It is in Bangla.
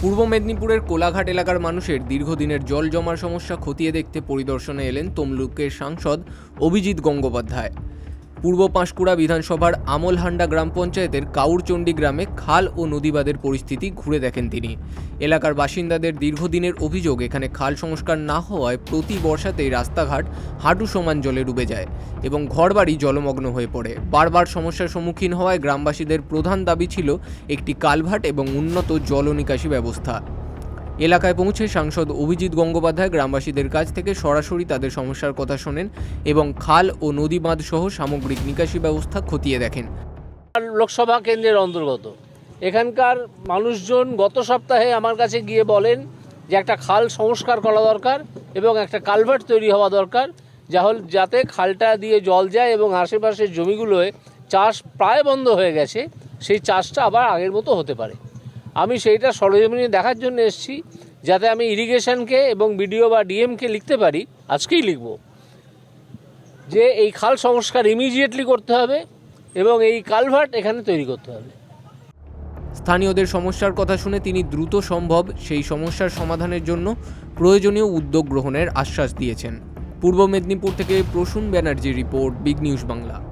পূর্ব মেদিনীপুরের কোলাঘাট এলাকার মানুষের দীর্ঘদিনের জল জমার সমস্যা খতিয়ে দেখতে পরিদর্শনে এলেন তমলুকের সাংসদ অভিজিৎ গঙ্গোপাধ্যায়। পূর্ব পাঁশকুড়া বিধানসভার আমলহান্ডা গ্রাম পঞ্চায়েতের কাউরচণ্ডী গ্রামে খাল ও নদীবাদের পরিস্থিতি ঘুরে দেখেন তিনি। এলাকার বাসিন্দাদের দীর্ঘদিনের অভিযোগ, এখানে খাল সংস্কার না হওয়ায় প্রতি বর্ষাতেই রাস্তাঘাট হাঁটু সমান জলে ডুবে যায় এবং ঘরবাড়ি জলমগ্ন হয়ে পড়ে। বারবার সমস্যার সম্মুখীন হওয়ায় গ্রামবাসীদের প্রধান দাবি ছিল একটি কালভার্ট এবং উন্নত জল নিকাশি ব্যবস্থা। এলাকায় পৌঁছে সাংসদ অভিজিৎ গঙ্গোপাধ্যায় গ্রামবাসীদের কাছ থেকে সরাসরি তাদের সমস্যার কথা শোনেন এবং খাল ও নদী বাঁধ সহ সামগ্রিক নিকাশি ব্যবস্থা খতিয়ে দেখেন। লোকসভা কেন্দ্রের অন্তর্গত। এখানকার মানুষজন গত সপ্তাহে আমার কাছে গিয়ে বলেন যে একটা খাল সংস্কার করা দরকার এবং একটা কালভার্ট তৈরি হওয়া দরকার, যা হল যাতে খালটা দিয়ে জল যায় এবং আশেপাশের জমিগুলোয় চাষ প্রায় বন্ধ হয়ে গেছে, সেই চাষটা আবার আগের মতো হতে পারে। আমি সেইটা সরজমিনে দেখার জন্য এসেছি, যাতে আমি ইরিগেশনকে এবং বিডিও বা ডিএমকে লিখতে পারি, আজকেই লিখব। যে এই খাল সংস্কার ইমিডিয়েটলি করতে হবে এবং এই কালভার্ট এখানে তৈরি করতে হবে। স্থানীয়দের সমস্যার কথা শুনে তিনি দ্রুত সম্ভব সেই সমস্যার সমাধানের জন্য প্রয়োজনীয় উদ্যোগ গ্রহণের আশ্বাস দিয়েছেন। পূর্ব মেদিনীপুর থেকে Prasun Banerjee report, big news Bangla.